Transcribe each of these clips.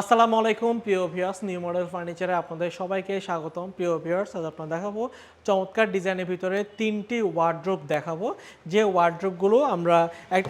আসসালামু আলাইকুম, প্রিয় ভিউয়ার্স নিউ মডেল ফার্নিচারে আপনাদের সবাইকে স্বাগতম। প্রিয় ভিউয়ার্স আজ আপনারা দেখাবো চমৎকার ডিজাইনের ভিতরে তিনটি ওয়ার্ড্রোব দেখাবো। যে ওয়ার্ড্রোবগুলো আমরা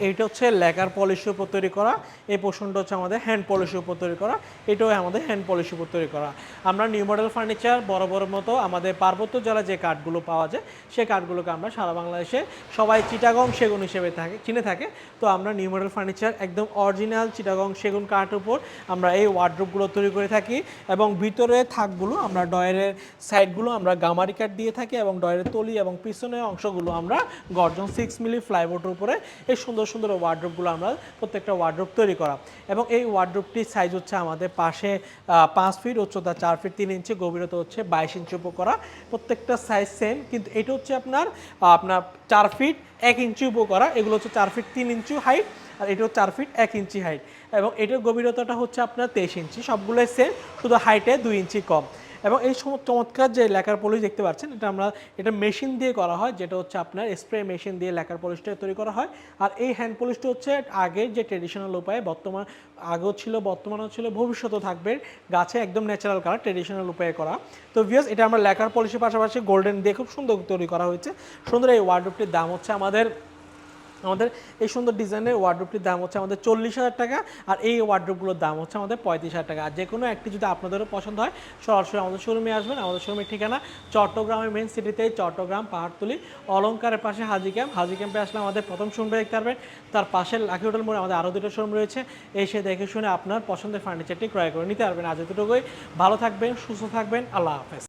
এইটা হচ্ছে লেকার পলিশের উপর তৈরি করা, এই পোর্শনটা হচ্ছে আমাদের হ্যান্ড পলিশের উপর তৈরি করা, এটাও আমাদের হ্যান্ড পলিশের উপর তৈরি করা। আমরা নিউ মডেল ফার্নিচার বড় বড় মতো আমাদের পার্বত্য জেলায় যে কাঠগুলো পাওয়া যায়, সেই কাঠগুলোকে আমরা সারা বাংলাদেশে সবাই চিটাগং সেগুন হিসেবে থাকে চিনে থাকে। তো আমরা নিউ মডেল ফার্নিচার একদম অরিজিনাল চিটাগং সেগুন কাঠের উপর আমরা এই ওয়ার্ড্রোবগুলো তৈরি করে থাকি এবং ভিতরে থাকগুলো আমরা ডয়ের সাইডগুলো আমরা গামারি কাঠ দিয়ে থাকি এবং ডয়ের তলি এবং পিছনের অংশগুলো আমরা গর্জন সিক্স মিলি ফ্লাইবোর্ডের উপরে এই সুন্দর সুন্দর ওয়ার্ড্রোবগুলো আমরা প্রত্যেকটা ওয়ার্ড্রোব তৈরি করা। এবং এই ওয়ার্ড্রোবটির সাইজ হচ্ছে আমাদের পাশে পাঁচ ফিট উচ্চতা চার ফিট তিন ইঞ্চি গভীরতা হচ্ছে বাইশ ইঞ্চি উপর করা প্রত্যেকটা সাইজ সেম কিন্তু এটা হচ্ছে আপনার আপনার চার ফিট এক ইঞ্চি উপর করা এগুলো হচ্ছে চার ফিট তিন ইঞ্চি হাইট আর এটাও চার ফিট এক ইঞ্চি হাইট এবং এটার গভীরতাটা হচ্ছে আপনার তেইশ ইঞ্চি, সবগুলোই সেম শুধু হাইটে দুই ইঞ্চি কম। এবং এই চমৎকার যে লেখার পলিশ দেখতে পাচ্ছেন, এটা আমরা এটা মেশিন দিয়ে করা হয়, যেটা হচ্ছে আপনার স্প্রে মেশিন দিয়ে লেখার পলিশটা তৈরি করা হয়। আর এই হ্যান্ড পলিশটা হচ্ছে আগের যে ট্রেডিশনাল উপায়ে, বর্তমান আগেও ছিল, বর্তমানেও ছিল, ভবিষ্যতেও থাকবে। গাছে একদম ন্যাচারাল কালার ট্রেডিশনাল উপায়ে করা। তো ভিউস এটা আমরা লেখার পলিশের পাশাপাশি গোল্ডেন দিয়ে খুব সুন্দর তৈরি করা হয়েছে। সুন্দর এই ওয়ার্ডরোবটির দাম হচ্ছে আমাদের আমাদের এই সুন্দর ডিজাইনের ওয়ার্ড্রোপটির দাম হচ্ছে আমাদের চল্লিশ হাজার টাকা আর এই ওয়ার্ড্রোপগুলোর দাম হচ্ছে আমাদের পঁয়ত্রিশ হাজার টাকা। আর যে কোনো একটি যদি আপনাদেরও পছন্দ হয়, সরাসরি আমাদের শোরুমে আসবেন। আমাদের শোরুমের ঠিকানা চট্টগ্রামের মেন সিটিতে চট্টগ্রাম পাহাড়তলি অলঙ্কারের পাশে হাজি ক্যাম্প হাজি ক্যাম্পে আসলে আমাদের প্রথম শোরুমে দেখতে পারবেন। তার পাশে লাকি হোটেল মোড়ে আমাদের আরও দুটো শোরুম রয়েছে। এসে দেখে শুনে আপনার পছন্দের ফার্নিচারটি ক্রয় করে নিতে পারবেন। আজ এতটুকুই। ভালো থাকবেন, সুস্থ থাকবেন। আল্লাহ হাফেজ।